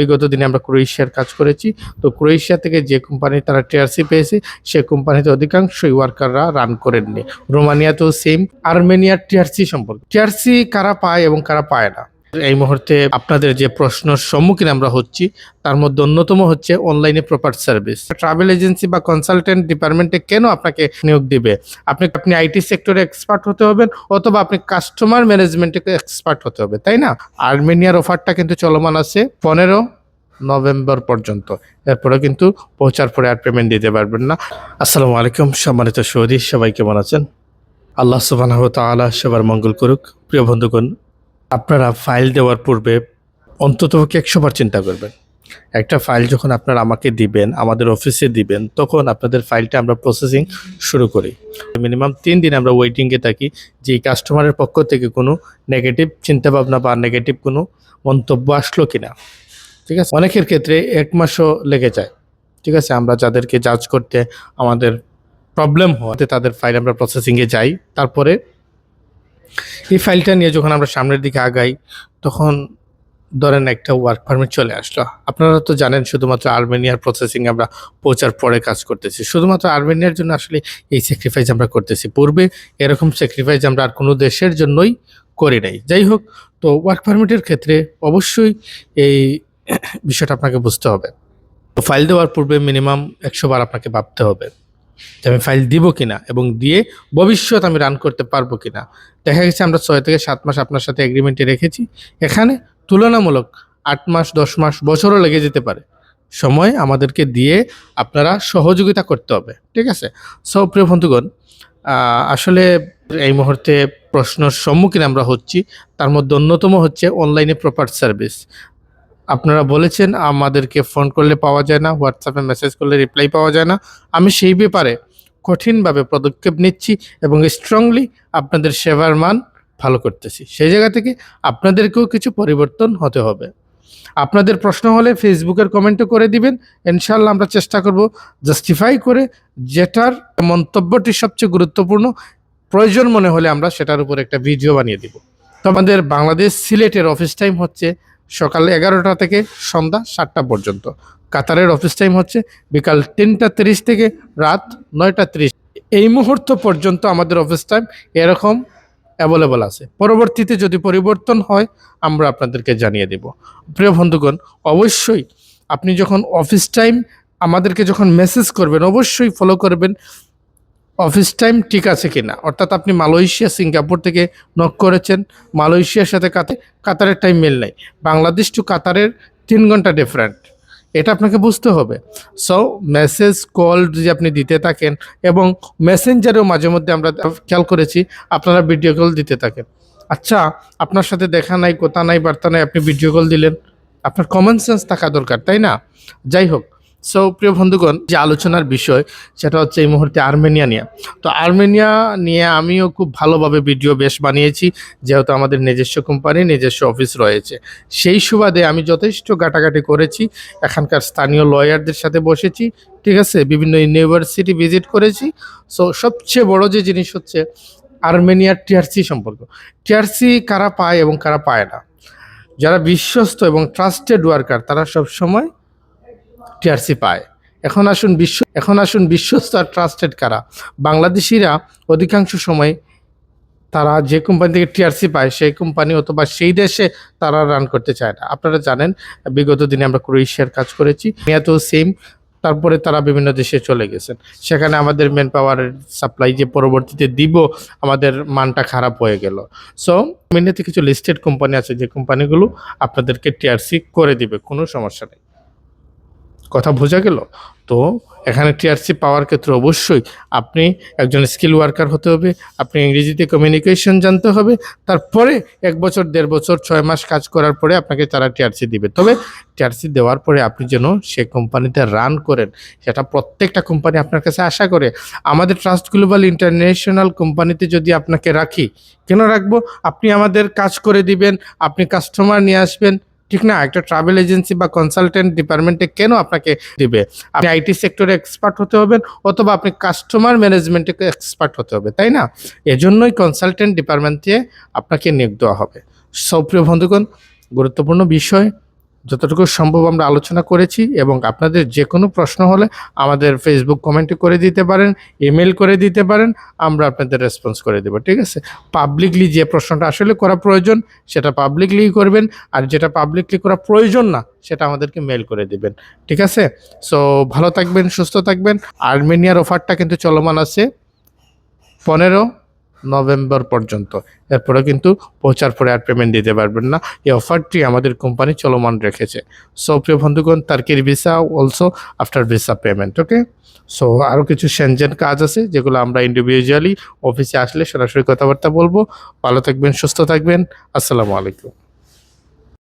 বিগত দিনে আমরা ক্রোয়েশিয়ার কাজ করেছি। তো ক্রোয়েশিয়া থেকে যে কোম্পানি তারা টিআরসি পেয়েছে, সে কোম্পানিতে অধিকাংশই ওয়ার্কাররা রান করেননি। রোমানিয়াতেও সেম আর্মেনিয়ার টিআরসি সম্পর্কে। টিআরসি কারা পায় এবং কারা পায় না? এই মুহূর্তে আপনাদের যে প্রশ্নের সম্মুখীন আমরা হচ্ছি, তার মধ্যে অন্যতম হচ্ছে অনলাইনে প্রপার সার্ভিস ট্রাভেল এজেন্সি বা কনসালটেন্ট ডিপার্টমেন্টে কেন আপনাকে নিয়োগ দিবে? আপনি আপনি আইটি সেক্টরে এক্সপার্ট হতে হবেন, অথবা আপনি কাস্টমার ম্যানেজমেন্টে এক্সপার্ট হতে হবে, তাই না? আর্মেনিয়ার অফারটা কিন্তু চলমান আছে পনেরো নভেম্বর পর্যন্ত। এরপরে কিন্তু পৌঁছার পরে আর পেমেন্ট দিতে পারবেন না। আসসালামু আলাইকুম, সম্মানিত সৌদি সবাই কেমন আছেন? আল্লাহ সুবাহ তাআলা সবার মঙ্গল করুক। প্রিয় বন্ধুগণ আপনারা ফাইল দেওয়ার পূর্বে অন্ততপক্ষে একশো বার চিন্তা করবেন। একটা ফাইল যখন আপনারা আমাকে দিবেন, আমাদের অফিসে দিবেন, তখন আপনাদের ফাইলটা আমরা প্রসেসিং শুরু করি। মিনিমাম তিন দিন আমরা ওয়েটিংয়ে থাকি যে কাস্টমারের পক্ষ থেকে কোনো নেগেটিভ চিন্তাভাবনা বা নেগেটিভ কোনো মন্তব্য আসলো কিনা। ঠিক আছে? অনেকের ক্ষেত্রে এক মাসও লেগে যায়। ঠিক আছে? আমরা যাদেরকে জাজ করতে আমাদের প্রবলেম হওয়াতে তাদের ফাইল আমরা প্রসেসিংয়ে যাই। তারপরে এই ফাইলটা নিয়ে যখন আমরা সামনের দিকে আগাই, তখন ধরেন একটা ওয়ার্ক পারমিট চলে আসলো। আপনারা তো জানেন শুধুমাত্র আর্মেনিয়ার প্রসেসিং আমরা পৌঁছার পরে কাজ করতেছি। শুধুমাত্র আর্মেনিয়ার জন্য আসলে এই স্যাক্রিফাইস আমরা করতেছি। পূর্বে এরকম স্যাক্রিফাইস আমরা আর কোনো দেশের জন্যই করি নাই। যাই হোক, তো ওয়ার্ক পারমিটের ক্ষেত্রে অবশ্যই এই বিষয়টা আপনাকে বুঝতে হবে। তো ফাইল দেওয়ার পূর্বে মিনিমাম একশো বার আপনাকে ভাবতে হবে। যে আমি ফাইল দিব কিনা এবং দিয়ে ভবিষ্যৎ আমি রান করতে পারব কিনা। দেখা গেছে আমরা ছয় থেকে সাত মাস আপনার সাথে এগ্রিমেন্টে রেখেছি। এখানে তুলনামূলক আট মাস, দশ মাস, বছরও লেগে যেতে পারে। সময় আমাদেরকে দিয়ে আপনারা সহযোগিতা করতে হবে, ঠিক আছে? সব প্রিয় বন্ধুগণ আসলে এই মুহূর্তে প্রশ্নের সম্মুখীন আমরা হচ্ছি। তার মধ্যে অন্যতম হচ্ছে অনলাইনে প্রপার সার্ভিস আপনারা বলেছেন, আমাদেরকে ফোন করলে পাওয়া যায় না হোয়াটসঅ্যাপে মেসেজ করলে রিপ্লাই পাওয়া যায় না। আমি সেই ব্যাপারে কঠিনভাবে পদক্ষেপ নিচ্ছি এবং স্ট্রংলি আপনাদের সেবার মান ভালো করতেছি। সেই জায়গা থেকে আপনাদেরকেও কিছু পরিবর্তন হতে হবে। আপনাদের প্রশ্ন হলে ফেসবুকের কমেন্টও করে দিবেন। ইনশাল্লাহ আমরা চেষ্টা করব জাস্টিফাই করে যেটার মন্তব্যটি সবচেয়ে গুরুত্বপূর্ণ, প্রয়োজন মনে হলে আমরা সেটার উপর একটা ভিডিও বানিয়ে দিব। তো আমাদের বাংলাদেশ সিলেটের অফিস টাইম হচ্ছে সকাল এগারোটা থেকে সন্ধ্যা সাতটা পর্যন্ত। কাতারের অফিস টাইম হচ্ছে বিকাল তিনটা তিরিশ থেকে রাত নয়টা তিরিশ। এই মুহূর্ত পর্যন্ত আমাদের অফিস টাইম এরকম অ্যাভেলেবল আছে। পরবর্তীতে যদি পরিবর্তন হয়, আমরা আপনাদেরকে জানিয়ে দেব। প্রিয় বন্ধুগণ, অবশ্যই আপনি যখন অফিস টাইম আমাদেরকে যখন মেসেজ করবেন, অবশ্যই ফলো করবেন। অফিস টাইম ঠিক আছে কিনা? অর্থাৎ আপনি মালয়েশিয়া, সিঙ্গাপুর থেকে নক করেছেন, মালয়েশিয়ার সাথে কাতে, কাতারের টাইম মিল নেই। বাংলাদেশ টু কাতারের তিন ঘণ্টা ডিফারেন্ট এটা আপনাকে বুঝতে হবে। সো মেসেজ কল যদি আপনি দিতে থাকেন এবং মেসেঞ্জারেও মাঝে মধ্যে আমরা খেয়াল করেছি, আপনারা ভিডিও কল দিতে থাকেন। আচ্ছা আপনার সাথে দেখা নাই, কথা নাই, বার্তা নাই, আপনি ভিডিও কল দিলেন। আপনার কমন সেন্স থাকা দরকার, তাই না? যাই হোক সো প্রিয় বন্ধুগণ, যে আলোচনার বিষয়, সেটা হচ্ছে এই মুহূর্তে আর্মেনিয়া নিয়ে। তো আর্মেনিয়া নিয়ে আমিও খুব ভালোভাবে ভিডিও বেশ বানিয়েছি, যেহেতু আমাদের নিজস্ব কোম্পানি, নিজস্ব অফিস রয়েছে। সেই সুবাদে আমি যথেষ্ট ঘাটাঘাটি করেছি, এখানকার স্থানীয় লয়ারদের সাথে বসেছি, ঠিক আছে? বিভিন্ন ইউনিভার্সিটি ভিজিট করেছি। সো সবচেয়ে বড় যে জিনিস হচ্ছে আর্মেনিয়ার টিআরসি সম্পর্ক। টিআরসি কারা পায় এবং কারা পায় না? যারা বিশ্বস্ত এবং ট্রাস্টেড ওয়ার্কার তারা সব সময় টিআরসি পায়। এখন আসুন বিশ্ব, এখন আসুন বিশ্বস্ত আর ট্রাস্টেড কারা? বাংলাদেশিরা অধিকাংশ সময় তারা যে কোম্পানি থেকে টিআরসি পায়, সেই কোম্পানি অথবা সেই দেশে তারা রান করতে চায় না। আপনারা জানেন, বিগত দিনে আমরা ক্রোয়েশিয়ার কাজ করেছি তো সেম তারপরে তারা বিভিন্ন দেশে চলে গেছেন। সেখানে আমাদের ম্যান পাওয়ারের সাপ্লাই যে পরবর্তীতে দিব, আমাদের মানটা খারাপ হয়ে গেল। সো মিনিতে কিছু লিস্টেড কোম্পানি আছে, যে কোম্পানিগুলো আপনাদেরকে টিআরসি করে দিবে, কোনো সমস্যা নেই। কথা বোঝা গেল? তো এখানে টিআরসি পাওয়ার ক্ষেত্রে অবশ্যই আপনি একজন স্কিল ওয়ার্কার হতে হবে, আপনি ইংরেজিতে কমিউনিকেশন জানতে হবে, তারপরে এক বছর, দেড় বছর, ছয় মাস কাজ করার পরে আপনাকে তারা টিআরসি দিবে। তবে টিআরসি দেওয়ার পরে আপনি যেন সে কোম্পানিতে রান করেন, সেটা প্রত্যেকটা কোম্পানি আপনার কাছে আশা করে। আমাদের ট্রাস্ট গ্লোবাল ইন্টারন্যাশনাল কোম্পানিতে যদি আপনাকে রাখি, কেন রাখব? আপনি আমাদের কাজ করে দিবেন, আপনি কাস্টমার নিয়ে আসবেন ঠিক না? একটা ট্রাভেল এজেন্সি বা কনসালটেন্ট ডিপার্টমেন্টে কেন আপনাকে দিবে? আপনি আইটি সেক্টরে এক্সপার্ট হতে হবেন অথবা আপনি কাস্টমার ম্যানেজমেন্টে এক্সপার্ট হতে হবে, তাই না? এজন্যই কনসালটেন্ট ডিপার্টমেন্টে আপনাকে নিয়োগ দেওয়া হবে। সপ্রিয় বন্ধুগণ, গুরুত্বপূর্ণ বিষয় যতটুকু সম্ভব আমরা আলোচনা করেছি এবং আপনাদের যে কোনো প্রশ্ন হলে আমাদের ফেসবুক কমেন্টে করে দিতে পারেন ইমেল করে দিতে পারেন, আমরা আপনাদের রেসপন্স করে দেবো, ঠিক আছে? পাবলিকলি যে প্রশ্নটা আসলে করা প্রয়োজন, সেটা পাবলিকলি করবেন, আর যেটা পাবলিকলি করা প্রয়োজন না, সেটা আমাদেরকে মেল করে দিবেন, ঠিক আছে? সো ভালো থাকবেন, সুস্থ থাকবেন। আর্মেনিয়ার অফারটা কিন্তু চলমান আছে। পনেরো নভেম্বর পর্যন্ত। এরপরে কিন্তু পৌঁছার পরে আর পেমেন্ট দিতে পারবেন না। এই অফারটি আমাদের কোম্পানি চলমান রেখেছে। সো প্রিয় বন্ধুগণ তার্কির visa also after visa payment okay so আরও কিছু সেনজেন কাজ আছে, যেগুলো আমরা ইন্ডিভিজুয়ালি অফিসে আসলে সরাসরি কথাবার্তা বলব। ভালো থাকবেন, সুস্থ থাকবেন। আসসালামু আলাইকুম।